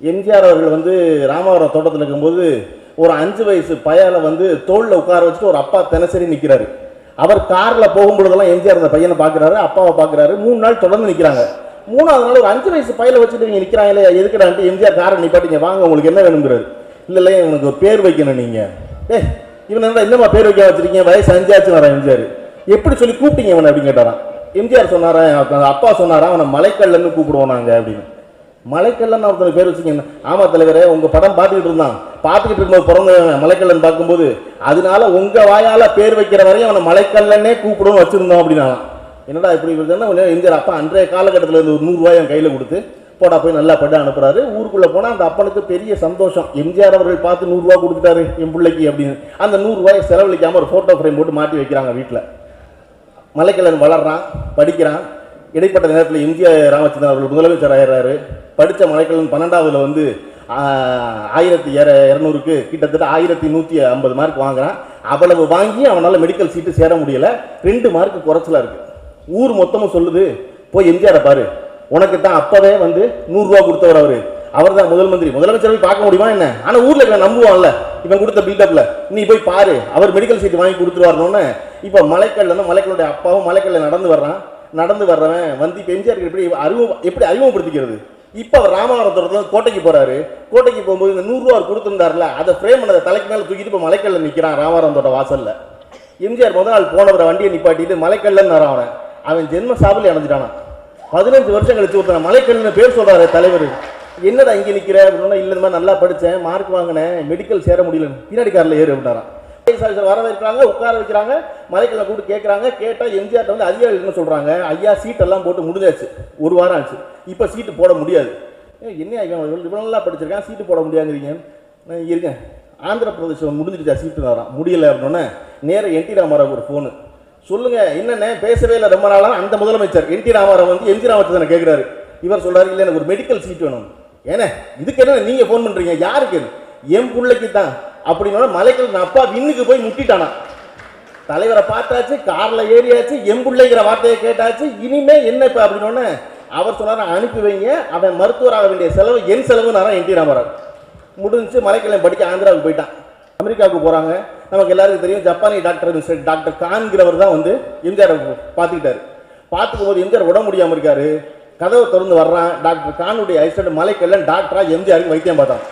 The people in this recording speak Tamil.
எம்ஜிஆர் அவர்கள் வந்து ராமவரம் தோட்டத்தில் இருக்கும்போது ஒரு அஞ்சு வயசு பயலை வந்து தோளில் உட்கார வச்சுட்டு ஒரு அப்பா தினசரி நிற்கிறாரு அவர் காரில் போகும்பொழுதெல்லாம் எம்ஜிஆர் அந்த பையனை பார்க்குறாரு அப்பாவை பார்க்குறாரு மூணு நாள் தொடர்ந்து நிற்கிறாங்க மூணாவது நாள் ஒரு அஞ்சு வயசு பையில வச்சுட்டு நீங்கள் நிற்கிறாங்களே எதுக்குடான்ட்டு எம்ஜிஆர் காரை நிப்பாட்டிங்க? வாங்க உங்களுக்கு என்ன வேணுங்கிறாரு. இல்லை இல்லை இவனுக்கு பேர் வைக்கணும் நீங்கள் ஏ இவன் என்ன என்னம்மா பேர் வைக்க வச்சிருக்கீங்க? வயசு அஞ்சாச்சு வரேன் எம்ஜிஆர். எப்படி சொல்லி கூப்பிட்டீங்க இவனை? அப்படின்னு கேட்டாரான் எம்ஜிஆர் சொன்னாரா? அப்பா சொன்னாரா? அவனை மலைக்கல்லன்னு கூப்பிடுவோம் நாங்கள் அப்படின்னு. மலைக்கல்லன் ஒருத்தர் பேர் வச்சுக்கோங்க. ஆமா தலைவரே உங்க படம் பார்த்துக்கிட்டு இருந்தான். பார்த்துக்கிட்டு இருக்கும்போது பிறந்த மலைக்கல்லன் பார்க்கும்போது அதனால உங்க வாயால பேர் வைக்கிற வரையும் அவனை மலைக்கல்லனே கூப்பிடுவோம் வச்சிருந்தோம் அப்படின்னா. என்னடா இப்படி இருக்குதுன்னா எம்ஜிஆர் அப்பா அன்றைய காலகட்டத்தில் இருந்து ஒரு நூறுரூவாய் என் கையில் கொடுத்து போடா போய் நல்லா படம் அனுப்புறாரு. ஊருக்குள்ளே போனால் அந்த அப்பனுக்கு பெரிய சந்தோஷம். எம்ஜிஆர் அவர்கள் பார்த்து நூறுரூவா கொடுத்துட்டாரு என் பிள்ளைக்கு அப்படின்னு. அந்த நூறுரூவாயை செலவழிக்காமல் ஒரு ஃபோட்டோ ஃப்ரேம் போட்டு மாட்டி வைக்கிறாங்க வீட்டில் மலைக்கல்லன் வளர்றான் படிக்கிறான். இடைப்பட்ட நேரத்தில் இந்தியா ராமச்சந்திரன் அவர்கள் முதலமைச்சர் ஆகிறாரு படித்த மலைக்கல்லன் பன்னெண்டாவதுல வந்து ஆயிரத்தி இர இரநூறுக்கு கிட்டத்தட்ட ஆயிரத்தி நூற்றி ஐம்பது மார்க் வாங்குறான். அவ்வளவு வாங்கி அவனால் மெடிக்கல் சீட்டு சேர முடியல. ரெண்டு மார்க் குறைச்சலாக இருக்குது ஊர் மொத்தமும் சொல்லுது போய் எம்ஜிஆரை பாரு. உனக்கு தான் அப்பவே வந்து நூறுரூவா கொடுத்தவர் அவர். அவர் தான் முதல் மந்திரி. முதலமைச்சர் பார்க்க முடியுமா என்ன? ஆனால் ஊரில் இவன் நம்புவான்ல. இவன் கொடுத்த பில்டப்பில் நீ போய் பாரு. அவர் மெடிக்கல் சீட்டு வாங்கி கொடுத்துருவாருன்னு இப்போ மலைக்கல்ல மலைக்கல்லுடைய அப்பாவும் மலைக்கல்ல நடந்து வர்றான். நடந்து வர்றவன் வந்து இப்போ எம்ஜிஆருக்கு எப்படி அறிமுக எப்படி அறிமுகப்படுத்திக்கிறது? இப்போ அவர் ராமநாதபுரத்தில் கோட்டைக்கு போகிறாரு கோட்டைக்கு போகும்போது இந்த நூறுரூவா கொடுத்துருந்தார்ல அதை ஃப்ரேம் பண்ணதை தலைக்கு மேலே தூக்கிட்டு இப்போ மலைக்கல்ல நிற்கிறான் ராமநாதபுரத்தோட வாசலில். எம்ஜிஆர் முதல் நாள் போனவரை வண்டியை நிப்பாட்டிட்டு மலைக்கல்லன்னு வரான் அவன். அவன் ஜென்ம சாபலி அணைஞ்சிட்டானான் பதினஞ்சு வருஷம் கழிச்சு ஒருத்தன் மலைக்கல்னு பேர் சொல்கிறாரு தலைவர். என்னடா இங்கே நிற்கிற அப்படின்னா இல்லை இந்த மாதிரி நல்லா படித்தேன் மார்க் வாங்கினேன் மெடிக்கல் சேர முடியலன்னு. பின்னாடி காரில் ஏறு அப்படின்னாரான் வர வைக்கிறாங்க உட்கார வைக்கிறாங்க. மலைக்கல்ல கூப்பிட்டு கேட்குறாங்க கேட்டால் எம்ஜிஆர்ட்ட வந்து அதிகாரிகள் என்ன சொல்கிறாங்க ஐயா சீட்டெல்லாம் போட்டு முடிஞ்சாச்சு. ஒரு வாரம் ஆச்சு. இப்போ சீட்டு போட முடியாது. என்ன இவன் இவ்வளோ நல்லா படிச்சிருக்கேன். சீட்டு போட முடியாங்கிறீங்க நான் இருக்கேன் ஆந்திர பிரதேசம் முடிஞ்சிருச்சா சீட்டு வரான். முடியல அப்படின்னோடனே நேராக என் டி ராமாராவுக்கு ஒரு ஃபோனு சொல்லுங்கள் என்னென்ன பேசவே இல்லை. ரொம்ப நாளாக அந்த முதலமைச்சர். என் டி ராமாராவ் வந்து எம்ஜி ராமச்சந்திரன் கேட்குறாரு இவர் சொல்கிறாரு இல்லை எனக்கு ஒரு மெடிக்கல் சீட் வேணும். ஏன்னா இதுக்கு என்ன நீங்கள் ஃபோன் பண்ணுறீங்க யாருக்கு? என் பிள்ளைக்கு தான். அப்படின்னா மலைக்கல் நான் அப்பா விண்ணுக்கு போய் முட்டிட்டானா? தலைவரை பார்த்தாச்சு காரில் ஏறியாச்சு எம்புள்ளைங்கிற வார்த்தையை கேட்டாச்சு இனிமே என்ன இப்போ அப்படின்னோடனே அவர் சொன்னார் அனுப்பி வைங்க அவன் மருத்துவராக வேண்டிய செலவு என் செலவுனாரா என் டி ராமராவ் முடிஞ்சு மலைக்கல்லம் படிக்க ஆந்திராவுக்கு போயிட்டான். அமெரிக்காவுக்கு போகிறாங்க நமக்கு எல்லாருக்கும் தெரியும் ஜப்பானிய டாக்டர் மிஸ்டர் டாக்டர் கான்கிறவர் தான் வந்து எம்ஜிஆர் பார்த்துக்கிட்டாரு. பார்த்துக்கும் போது எம்ஜிஆர் உடம்பு முடியாமல் இருக்காரு. கதவை திறந்து வர்றான். டாக்டர் கானுடைய ஐஸ்டண்ட் மலைக்கல்லன் டாக்டரா எம்ஜிஆருக்கு வைத்தியம் பார்த்தான்.